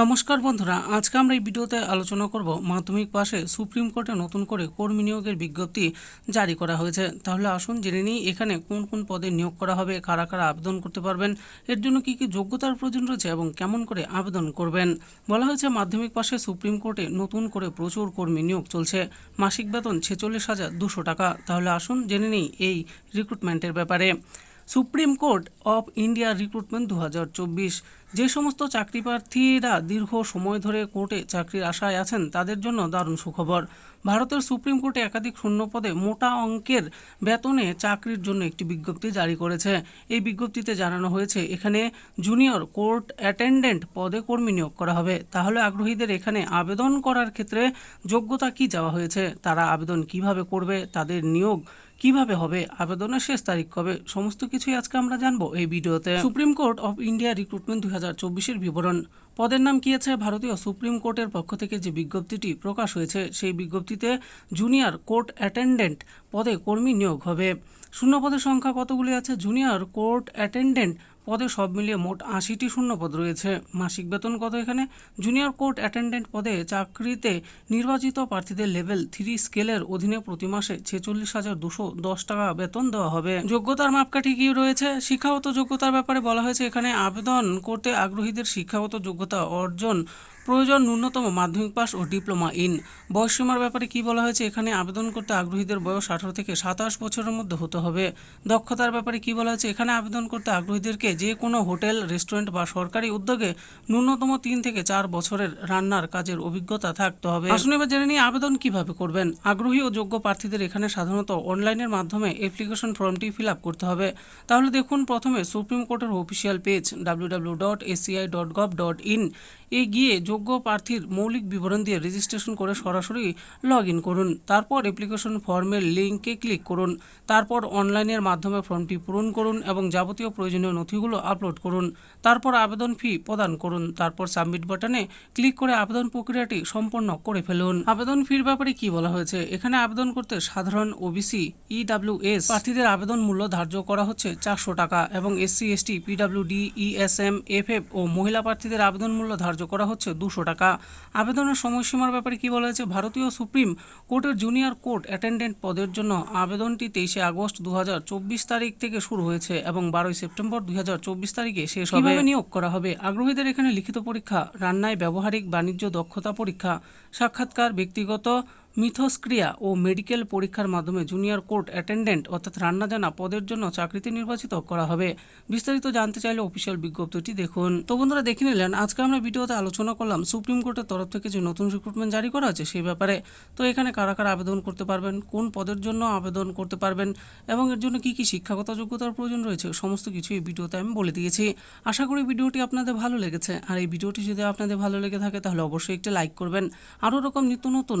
নমস্কার বন্ধুরা, আজকে আমরা এই ভিডিওতে আলোচনা করব মাধ্যমিক পাশে সুপ্রিম কোর্টে নতুন করে কর্মী নিয়োগের বিজ্ঞপ্তি জারি করা হয়েছে। তাহলে আসুন জেনে নিই এখানে কোন কোন পদে নিয়োগ করা হবে, কারা কারা আবেদন করতে পারবেন, এর জন্য কি কি যোগ্যতার প্রয়োজন রয়েছে এবং কেমন করে আবেদন করবেন। বলা হয়েছে মাধ্যমিক পাশে সুপ্রিম কোর্টে নতুন করে প্রচুর কর্মী নিয়োগ চলছে, মাসিক বেতন ছেচল্লিশ হাজার দুশো টাকা। তাহলে আসুন জেনে নিই এই রিক্রুটমেন্টের ব্যাপারে। Supreme court of India recruitment দু হাজার চব্বিশ যে সমস্ত চাকরি প্রার্থীরা দীর্ঘ সময় ধরে কোর্টে চাকরির আশায় আছেন, তাদের জন্য দারুণ সুখবর। ভারতের সুপ্রিম কোর্টে একাধিক শূন্য পদে মোটা অঙ্কের বেতনে চাকরির জন্য একটি বিজ্ঞপ্তি জারি করেছে। এই বিজ্ঞপ্তিতে জানানো হয়েছে, এখানে জুনিয়র কোর্ট অ্যাটেন্ডেন্ট পদে কর্মী নিয়োগ করা হবে। তাহলে আগ্রহীদের এখানে আবেদন করার ক্ষেত্রে যোগ্যতা কি যাওয়া হয়েছে? তারা আবেদন কীভাবে করবে? তাদের নিয়োগ কীভাবে হবে? আবেদনের শেষ তারিখ কবে? সমস্ত কিছুই আজকে আমরা জানব এই ভিডিওতে। Supreme court of India recruitment দুই হাজার চব্বিশের বিবরণ। পদের নাম কি আছে? ভারতীয় সুপ্রিম কোর্টের পক্ষ থেকে যে বিজ্ঞপ্তিটি প্রকাশ হয়েছে, সেই বিজ্ঞপ্তিতে জুনিয়র কোর্ট অ্যাটেন্ডেন্ট পদে কর্মী নিয়োগ হবে। শূন্য পদের সংখ্যা কতগুলি আছে? জুনিয়র কোর্ট অ্যাটেন্ডেন্ট পদে সব মিলিয়ে মোট আশিটি শূন্যপদ রয়েছে। মাসিক বেতন কত এখানে? জুনিয়র কোর্ট অ্যাটেন্ডেন্ট পদে চাকরিতে নির্বাচিত প্রার্থীদের লেভেল থ্রি স্কেলের অধীনে প্রতি মাসে ছেচল্লিশ হাজার দুশো দশ টাকা বেতন দেওয়া হবে। যোগ্যতার মাপকাঠি কি রয়েছে? শিক্ষাগত যোগ্যতার ব্যাপারে বলা হয়েছে এখানে আবেদন করতে আগ্রহীদের শিক্ষাগত যোগ্যতা অর্জন প্রয়োজন ন্যূনতম মাধ্যমিক পাস ও ডিপ্লোমা ইন। বয়সসীমার ব্যাপারে কি বলা হয়েছে? এখানে আবেদন করতে আগ্রহীদের বয়স আঠারো থেকে সাতাশ বছরের মধ্যে হতে হবে। দক্ষতার ব্যাপারে কি বলা হয়েছে? এখানে আবেদন করতে আগ্রহীদেরকে যে কোনো হোটেল, রেস্টুরেন্ট বা সরকারি উদ্যোগে ন্যূনতম তিন থেকে চার বছরের রান্নার কাজের অভিজ্ঞতা থাকতে হবে। আসুন এবার জেনে নিয়ে আবেদন কীভাবে করবেন। আগ্রহী ও যোগ্য প্রার্থীদের এখানে সাধারণত অনলাইনের মাধ্যমে অ্যাপ্লিকেশন ফর্মটি ফিল আপ করতে হবে। তাহলে দেখুন, প্রথমে সুপ্রিম কোর্টের official page W dot SCI dot dot in এ গিয়ে যোগ্য প্রার্থীর মৌলিক বিবরণ দিয়ে রেজিস্ট্রেশন করে সরাসরি লগ ইন করুন। তারপর অ্যাপ্লিকেশন ফর্মের লিঙ্কে ক্লিক করুন। তারপর অনলাইনের মাধ্যমে ফর্মটি পূরণ করুন এবং যাবতীয় প্রয়োজনীয় নথিগুলো আপলোড করুন। তারপর আবেদন ফি প্রদান করুন। তারপর সাবমিট বাটনে ক্লিক করে আবেদন প্রক্রিয়াটি সম্পন্ন করে ফেলুন। আবেদন ফির ব্যাপারে কি বলা হয়েছে? এখানে আবেদন করতে সাধারণ ওবিসি ইডাব্লিউএস প্রার্থীদের আবেদন মূল্য ধার্য করা হচ্ছে চারশো টাকা এবং SC ST PWD ESM FF ও মহিলা প্রার্থীদের আবেদন মূল্য ধার্য করা হচ্ছে দুশো টাকা। আবেদনের সময়সীমার ব্যাপারে কি বলা হয়েছে? ভারতীয় সুপ্রিম কোর্টের জুনিয়র কোর্ট অ্যাটেন্ডেন্ট পদের জন্য আবেদনটি তেইশে আগস্ট দুই হাজার চব্বিশ তারিখ থেকে শুরু হয়েছে এবং বারোই সেপ্টেম্বর দুই হাজার চব্বিশ তারিখে শেষ হবে। নিয়োগ করা হবে? আগ্রহীদের এখানে লিখিত পরীক্ষা রান্নায় ব্যবহারিক বাণিজ্য দক্ষতা পরীক্ষা সাক্ষাৎকার ব্যক্তিগত মিথস্ক্রিয়া ও মেডিকেল পরীক্ষার মাধ্যমে জুনিয়র কোর্ট অ্যাটেন্ডেন্ট অর্থাৎ রান্না জানা পদের জন্য চাকরিতে নির্বাচিত করা হবে। বিস্তারিত জানতে চাইলে অফিসিয়াল বিজ্ঞপ্তিটি দেখুন। তো বন্ধুরা, দেখে নিলেন, আজকে আমরা ভিডিওতে আলোচনা করলাম সুপ্রিম কোর্টের তরফ থেকে যে নতুন রিক্রুটমেন্ট জারি করা আছে সেই ব্যাপারে। তো এখানে কারা কারা আবেদন করতে পারবেন, কোন পদের জন্য আবেদন করতে পারবেন এবং এর জন্য কি কি শিক্ষাগত যোগ্যতার প্রয়োজন রয়েছে, সমস্ত কিছু এই ভিডিওতে আমি বলে দিয়েছি। আশা করি ভিডিওটি আপনাদের ভালো লেগেছে। আর এই ভিডিওটি যদি আপনাদের ভালো লেগে থাকে, তাহলে অবশ্যই একটি লাইক করবেন। আরও রকম নিত্য নতুন